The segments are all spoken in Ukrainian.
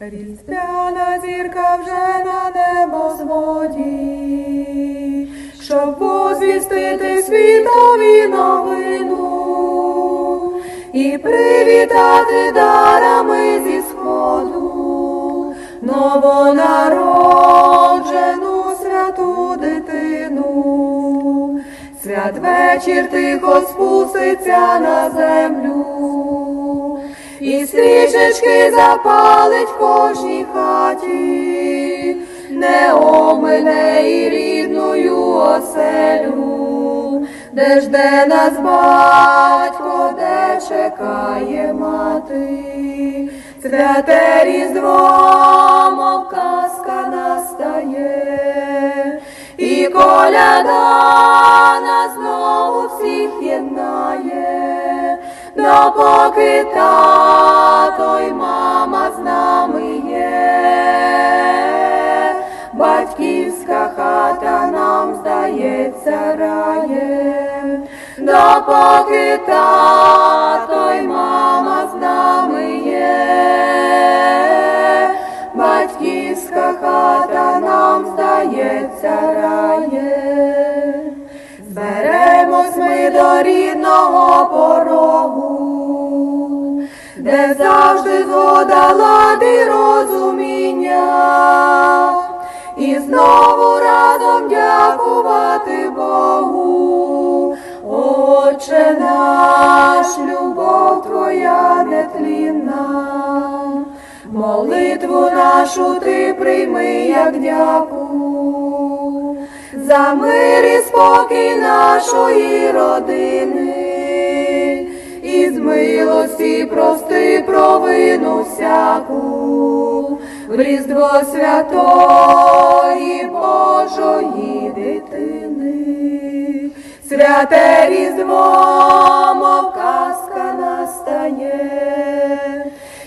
Різдвяна зірка вже на небосводі, щоб возвістити світові новину і привітати дарами зі сходу новонароджену святу дитину. Святвечір тихо спуститься на землю. І свічечки запалить в кожній хаті, не омине і рідною оселю, де жде нас батько, де чекає мати, святе різдво, мов казка настає, і коляда єднає, допоки тато й мама з нами є, батьківська хата нам здається раєм, допоки тато й мама з нами є, батьківська хата нам здається раєм. Зберемось ми до рідного порогу, де завжди згода лади розуміння, і знову разом дякувати Богу, Отче наш, любов твоя нетлінна, молитву нашу ти прийми, як дяку. За мир і спокій нашої родини, з милості прости провину всяку, в різдво святої Божої дитини, святе різдво, мов казка настає,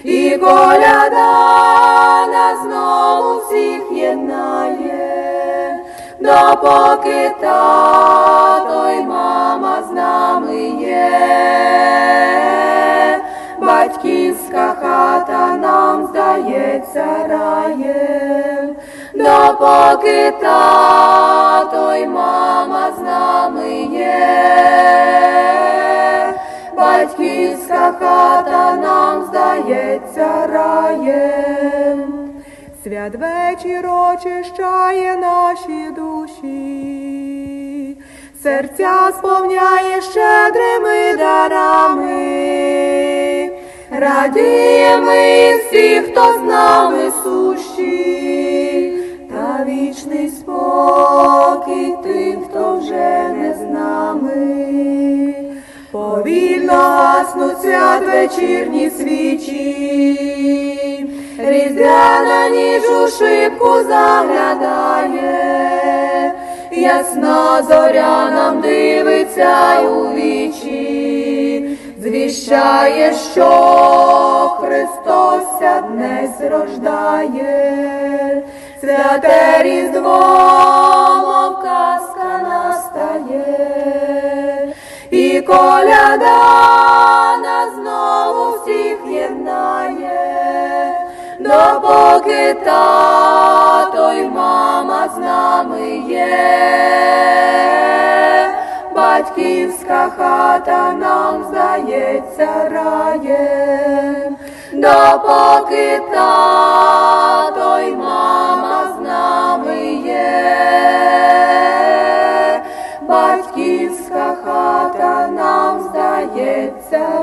і коляда нас знову всіх єднає. Допоки тато й мама здається раєм, допоки тато й мама з нами є, батьківська хата нам здається раєм. Святвечір очищає наші душі, серця сповняє щедрими дарами, радіємо всі, хто з нами сущі, та вічний спокій тим, хто вже не з нами. Повільно гаснуть святвечірні свічі, Різдвяна ніж у шибку заглядає, ясна зоря нам дивиться у вічі, звіщає, що Христос ся днес рождає, святе різдво, мов казка настає, і коляда нас знову всіх єднає, допоки тато й мама з нами є, батьківська хата нам здається раєм, допоки тато й мама з нами є, батьківська хата нам здається.